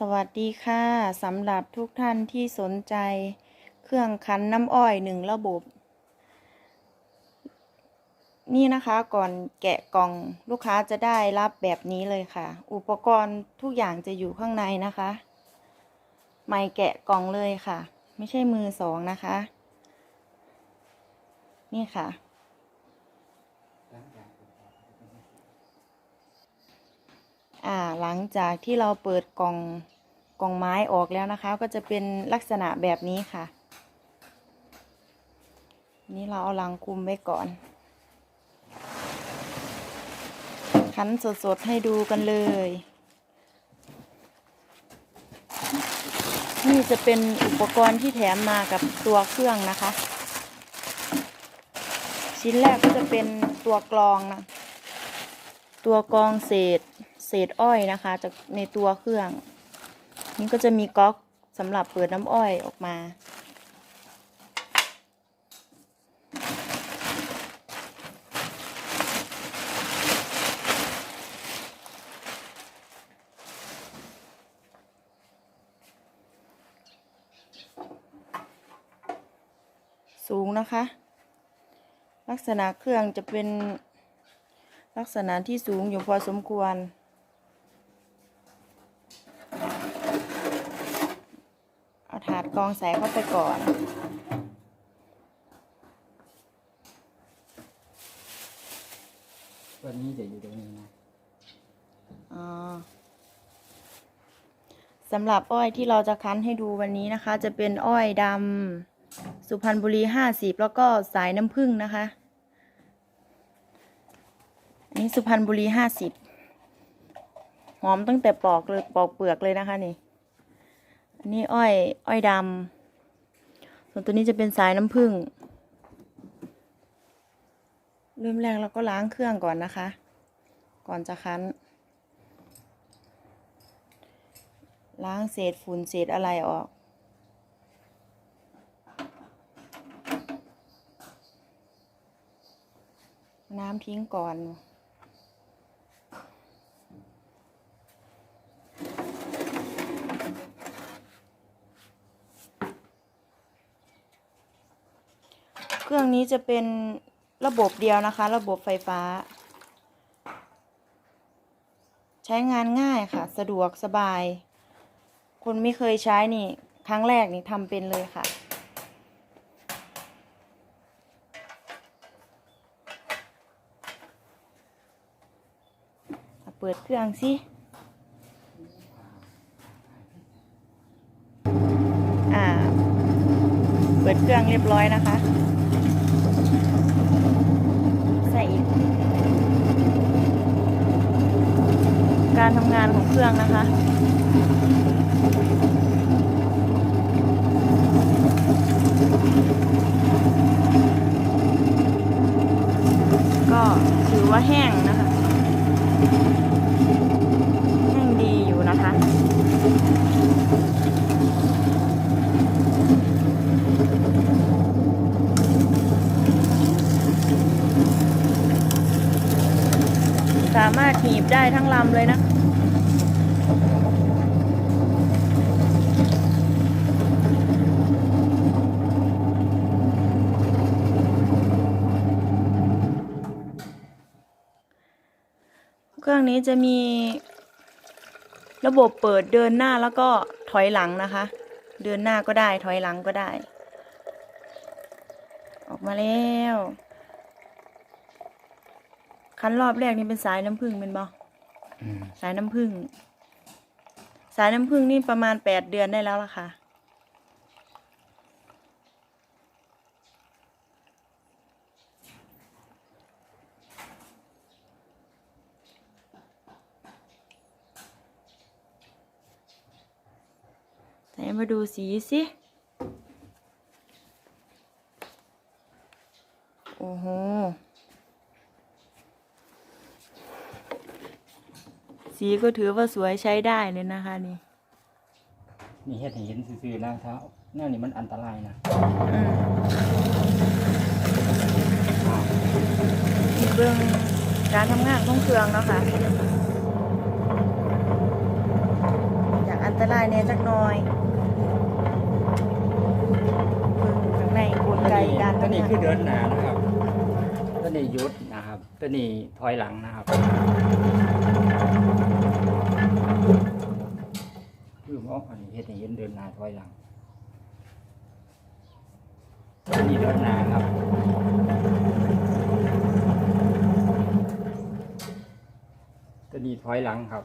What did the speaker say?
สวัสดีค่ะสำหรับทุกท่านที่สนใจ เครื่องคั้นน้ำอ้อยหนึ่งระบบ นี่นะคะก่อนแกะกล่องลูกค้าจะได้รับแบบนี้เลยค่ะ อุปกรณ์ทุกอย่างจะอยู่ข้างในนะคะ ไม่แกะกล่องเลยค่ะ ไม่ใช่มือสองนะคะ นี่ค่ะ อ่าหลังจากที่เราเปิดกล่องกล่องไม้ออกแล้วนะคะ ก็จะเป็นลักษณะแบบนี้ค่ะ นี่เราเอาลังคุมไว้ก่อน คั้นสดๆให้ดูกันเลย นี่จะเป็นอุปกรณ์ที่แถมมากับตัวเครื่องนะคะ ชิ้นแรกก็จะเป็นตัวกรองนะ ตัวกองเศษเศษอ้อยนะคะ จากในตัวเครื่อง นี่ก็จะมีก๊อกสำหรับเปิดน้ำอ้อยออกมา สูงนะคะ ลักษณะเครื่องจะเป็น ลักษณะที่สูงอยู่พอสมควร เอาถาดกรองใส่เข้าไปก่อนตัวนี้จะอยู่ตรงนี้นะอ๋อสำหรับอ้อยที่เราจะคั้นให้ดูวันนี้นะคะ จะเป็นอ้อยดำสุพรรณบุรีห้าสิบแล้วก็สายน้ำผึ้งนะคะ อันนี้สุพรรณบุรีห้าสิบหอมตั้งแต่ปอกเลยปอกเปลือกเลยนะคะนี่ อันนี้อ้อยอ้อยดำส่วนตัวนี้จะเป็นสายน้ำผึ้งเริ่มแรกเราก็ล้างเครื่องก่อนนะคะ ก่อนจะคั้น ล้างเศษฝุ่นเศษอะไรออกน้ำทิ้งก่อน เครื่องนี้จะเป็นระบบเดียวนะคะ ระบบไฟฟ้า ใช้งานง่ายค่ะ สะดวกสบาย คนไม่เคยใช้นี่ ครั้งแรกนี่ทำเป็นเลยค่ะเปิดเครื่องสิอ่าเปิดเครื่องเรียบร้อยนะคะ ใส่อีก การทำงานของเครื่องนะคะก็ถือว่าแห้งนะคะแห้งดีอยู่นะคะสามารถหีบได้ทั้งลำเลยนะ เครื่องนี้จะมีระบบเปิดเดินหน้าแล้วก็ถอยหลังนะคะ เดินหน้าก็ได้ถอยหลังก็ได้ ออกมาแล้วคันรอบแรกนี่เป็นสายน้ำผึ้งเป็นบออืมสายน้ำผึ้งสายน้ำผึ้งนี่ประมาณแปดเดือนได้แล้วล่ะค่ะ ไหนมาดูสีสิ โอ้โห สีก็ถือว่าสวยใช้ได้เลยนะคะนี่นี่เฮ็ดให้เห็นซื่อๆนะเท้าแนวนี้มันอันตรายนะอืมเรื่องการทำงานของเครื่องเนาะค่ะ อย่างอันตรายแหน่จักหน่อยเบิ่งข้างในกลไกการ ตัวนี้คือเดินหนานะครับ ตัวนี้ยุดนะครับ ตัวนี้ถอยหลังนะครับคือมองอันนี้เฮ็ดให้เห็นเดินหน้าถอยหลัง ตัวนี้เดินหน้าครับตัวนี้ถอยหลังครับ